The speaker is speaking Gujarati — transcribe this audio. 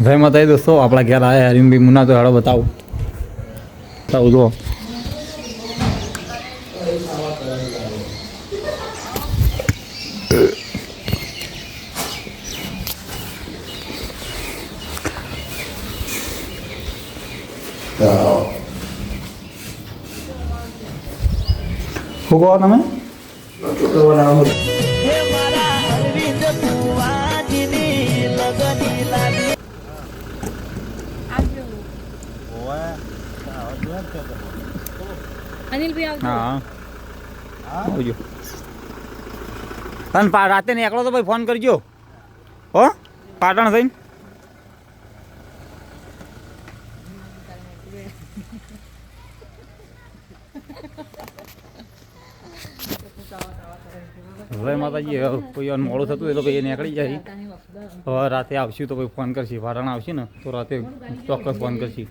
જય માતાજી દોસ્તો આપણા ઘેર આવ્યા હરીમભાઈ મુના તો હેડો બતાવું બતાવું જો શું કહો તમે અનિલભાઈ હા આવજો તને પા રાતે એકલો તો ભાઈ ફોન કરજો હો પાટણ થઈને હવે માતાજી કોઈ મોડું થતું તો ભાઈ એ નીકળી જાય. હવે રાતે આવશું તો કોઈ ફોન કરશે. વારણ આવશે ને, તો રાતે ચોક્કસ ફોન કરશી.